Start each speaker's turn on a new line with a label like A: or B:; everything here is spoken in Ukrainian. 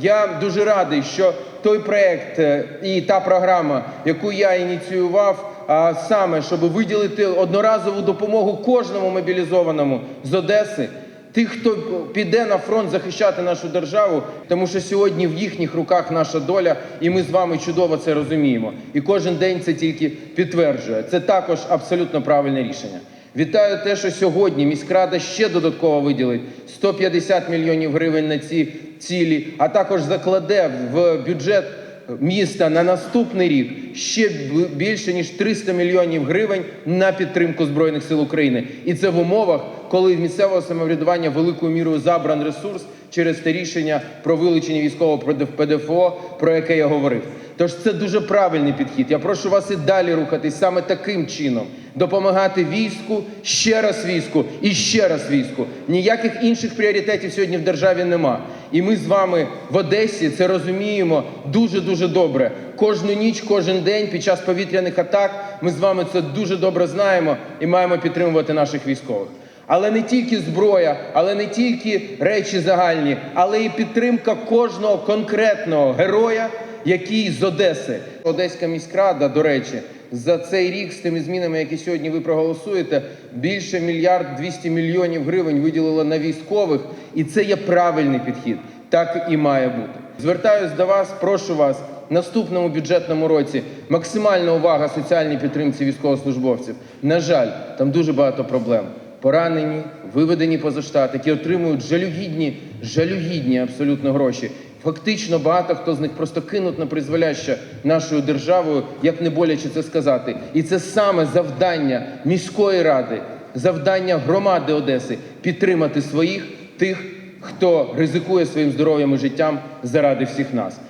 A: Я дуже радий, що той проект е, і та програма, яку я ініціював, саме щоб виділити одноразову допомогу кожному мобілізованому з Одеси. Тих, хто піде на фронт захищати нашу державу, тому що сьогодні в їхніх руках наша доля, і ми з вами чудово це розуміємо. І кожен день це тільки підтверджує. Це також абсолютно правильне рішення. Вітаю те, що сьогодні міськрада ще додатково виділить 150 мільйонів гривень на ці цілі, а також закладе в бюджет міста на наступний рік ще більше ніж 300 мільйонів гривень на підтримку збройних сил України. І це в умовах, коли місцевого самоврядування великою мірою забран ресурс через те рішення про вилучення військового ПДФО, про яке я говорив. Тож це дуже правильний підхід. Я прошу вас і далі рухатись саме таким чином, допомагати війську, ще раз війську і ще раз війську. Ніяких інших пріоритетів сьогодні в державі нема. І ми з вами в Одесі це розуміємо дуже дуже добре. Кожну ніч, кожен день під час повітряних атак ми з вами це дуже добре знаємо і маємо підтримувати наших військових. Але не тільки зброя, але не тільки речі загальні, але і підтримка кожного конкретного героя, який з Одеси. Одеська міськрада, до речі, за цей рік з тими змінами, які сьогодні ви проголосуєте, більше мільярд 200 мільйонів гривень виділила на військових, і це є правильний підхід. Так і має бути. Звертаюсь до вас, прошу вас наступному бюджетному році максимальна увага соціальній підтримці військовослужбовців. На жаль, там дуже багато проблем. Поранені, виведені поза штат, які отримують жалюгідні, жалюгідні абсолютно гроші. Фактично багато хто з них просто кинуть на призволяще нашою державою, як не боляче це сказати. І це саме завдання міської ради, завдання громади Одеси підтримати своїх тих, хто ризикує своїм здоров'ям і життям заради всіх нас.